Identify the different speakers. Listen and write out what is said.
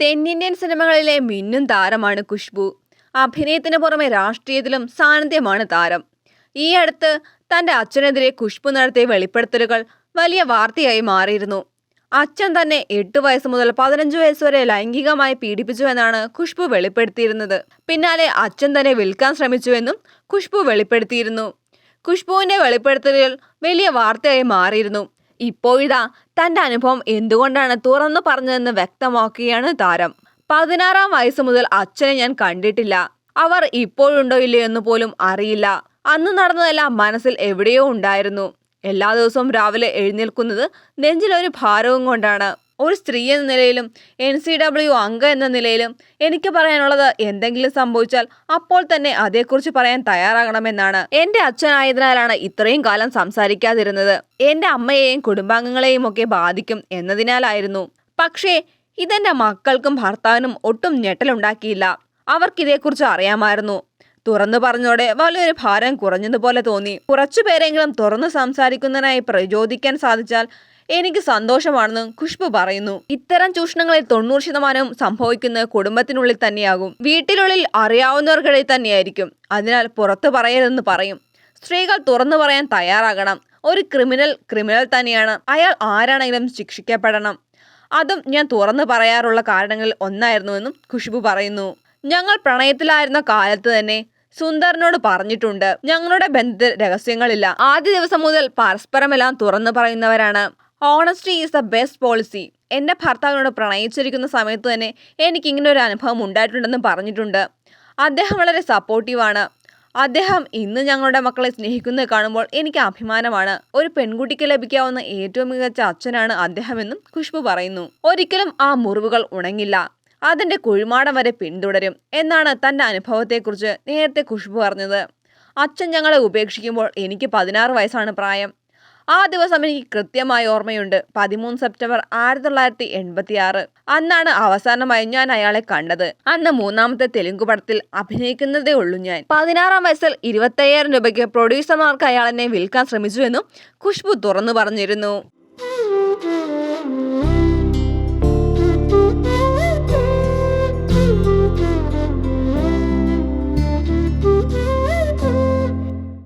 Speaker 1: തെന്നിന്ത്യൻ സിനിമകളിലെ മിന്നും താരമാണ് ഖുഷ്ബു അഭിനയത്തിന് പുറമെ രാഷ്ട്രീയത്തിലും സാന്നിധ്യമാണ് താരം. ഈ അടുത്ത് തന്റെ അച്ഛനെതിരെ ഖുഷ്ബു നടത്തിയ വെളിപ്പെടുത്തലുകൾ വലിയ വാർത്തയായി മാറിയിരുന്നു. അച്ഛൻ തന്നെ എട്ട് വയസ്സ് മുതൽ പതിനഞ്ച് വയസ്സ് വരെ ലൈംഗികമായി പീഡിപ്പിച്ചു എന്നാണ് ഖുഷ്ബു വെളിപ്പെടുത്തിയിരുന്നത്. പിന്നാലെ അച്ഛൻ തന്നെ വിൽക്കാൻ ശ്രമിച്ചുവെന്നും ഖുഷ്ബു വെളിപ്പെടുത്തിയിരുന്നു. ഖുഷ്ബുവിന്റെ വെളിപ്പെടുത്തലുകൾ വലിയ വാർത്തയായി മാറിയിരുന്നു. ഇപ്പോഴിതാ തന്റെ അനുഭവം എന്തുകൊണ്ടാണ് തുറന്നു പറഞ്ഞതെന്ന് വ്യക്തമാക്കുകയാണ് താരം. പതിനാറാം വയസ്സ് മുതൽ അച്ഛനെ ഞാൻ കണ്ടിട്ടില്ല. അവർ ഇപ്പോഴുണ്ടോ ഇല്ലയോ എന്ന് പോലും അറിയില്ല. അന്ന് നടന്നതെല്ലാം മനസ്സിൽ എവിടെയോ ഉണ്ടായിരുന്നു. എല്ലാ ദിവസവും രാവിലെ എഴുന്നേൽക്കുന്നത് നെഞ്ചിലൊരു ഭാരവും കൊണ്ടാണ്. ഒരു സ്ത്രീ എന്ന നിലയിലും എൻ സി ഡബ്ല്യു അംഗം എന്ന നിലയിലും എനിക്ക് പറയാനുള്ളത് എന്തെങ്കിലും സംഭവിച്ചാൽ അപ്പോൾ തന്നെ അതേക്കുറിച്ച് പറയാൻ തയ്യാറാകണമെന്നാണ്. എന്റെ അച്ഛനായതിനാലാണ് ഇത്രയും കാലം സംസാരിക്കാതിരുന്നത്. എന്റെ അമ്മയെയും കുടുംബാംഗങ്ങളെയും ഒക്കെ ബാധിക്കും എന്നതിനാലായിരുന്നു. പക്ഷേ ഇതെന്റെ മക്കൾക്കും ഭർത്താവിനും ഒട്ടും ഞെട്ടലുണ്ടാക്കിയില്ല. അവർക്കിതേക്കുറിച്ച് അറിയാമായിരുന്നു. തുറന്നു പറഞ്ഞോടെ വലിയൊരു ഭാരം കുറഞ്ഞതുപോലെ തോന്നി. കുറച്ചു പേരെങ്കിലും തുറന്നു സംസാരിക്കുന്നതിനായി പ്രചോദിക്കാൻ സാധിച്ചാൽ എനിക്ക് സന്തോഷമാണെന്ന് ഖുഷ്ബു പറയുന്നു. ഇത്തരം ചൂഷണങ്ങളിൽ തൊണ്ണൂറ് ശതമാനവും സംഭവിക്കുന്നത് കുടുംബത്തിനുള്ളിൽ തന്നെയാകും. വീട്ടിനുള്ളിൽ അറിയാവുന്നവർക്കിടയിൽ തന്നെയായിരിക്കും. അതിനാൽ പുറത്തു പറയരുതെന്ന് പറയും. സ്ത്രീകൾ തുറന്നു പറയാൻ തയ്യാറാകണം. ഒരു ക്രിമിനൽ ക്രിമിനൽ തന്നെയാണ്. അയാൾ ആരാണെങ്കിലും ശിക്ഷിക്കപ്പെടണം. അതും ഞാൻ തുറന്നു പറയാറുള്ള കാരണങ്ങളിൽ ഒന്നായിരുന്നുവെന്നും ഖുഷ്ബു പറയുന്നു. ഞങ്ങൾ പ്രണയത്തിലായിരുന്ന കാലത്ത് തന്നെ സുന്ദറിനോട് പറഞ്ഞിട്ടുണ്ട്. ഞങ്ങളുടെ ബന്ധത്തിൽ രഹസ്യങ്ങളില്ല. ആദ്യ ദിവസം മുതൽ പരസ്പരമെല്ലാം തുറന്നു പറയുന്നവരാണ്. Honesty is the best policy എന്റെ ഭർത്താവിനോട് പ്രണയിച്ചിരിക്കുന്ന സമയത്ത് തന്നെ എനിക്ക് ഇങ്ങനെ ഒരു അനുഭവം ഉണ്ടായിട്ടുണ്ടെന്ന് പറഞ്ഞിട്ടുണ്ട്. അദ്ദേഹം വളരെ സപ്പോർട്ടീവാണ് അദ്ദേഹം ഇന്ന് ഞങ്ങളുടെ മക്കളെ സ്നേഹിക്കുന്നത് കാണുമ്പോൾ എനിക്ക് അഭിമാനമാണ്. ഒരു പെൺകുട്ടിക്ക് ലഭിക്കാവുന്ന ഏറ്റവും മികച്ച അച്ഛനാണ് അദ്ദേഹമെന്നും ഖുഷ്ബു പറയുന്നു. ഒരിക്കലും ആ മുറിവുകൾ ഉണങ്ങില്ല. അതിന്റെ കുഴിമാടം വരെ പിന്തുടരും എന്നാണ് തന്റെ അനുഭവത്തെക്കുറിച്ച് നേരത്തെ ഖുഷ്ബു പറഞ്ഞത്. അച്ഛൻ ഞങ്ങളെ ഉപേക്ഷിക്കുമ്പോൾ എനിക്ക് പതിനാറ് വയസ്സാണ് പ്രായം. ആ ദിവസം എനിക്ക് കൃത്യമായി ഓർമ്മയുണ്ട്. പതിമൂന്ന് സെപ്റ്റംബർ ആയിരത്തി തൊള്ളായിരത്തി എൺപത്തി ആറ് അന്നാണ് അവസാനമായി ഞാൻ അയാളെ കണ്ടത്. അന്ന് മൂന്നാമത്തെ തെലുങ്ക് പടത്തിൽ അഭിനയിക്കുന്നതേ ഉള്ളൂ ഞാൻ. പതിനാറാം വയസ്സിൽ ഇരുപത്തയ്യായിരം രൂപയ്ക്ക് പ്രൊഡ്യൂസർമാർക്ക് അയാളെന്നെ വിൽക്കാൻ ശ്രമിച്ചുവെന്നും ഖുഷ്ബു തുറന്നു പറഞ്ഞിരുന്നു.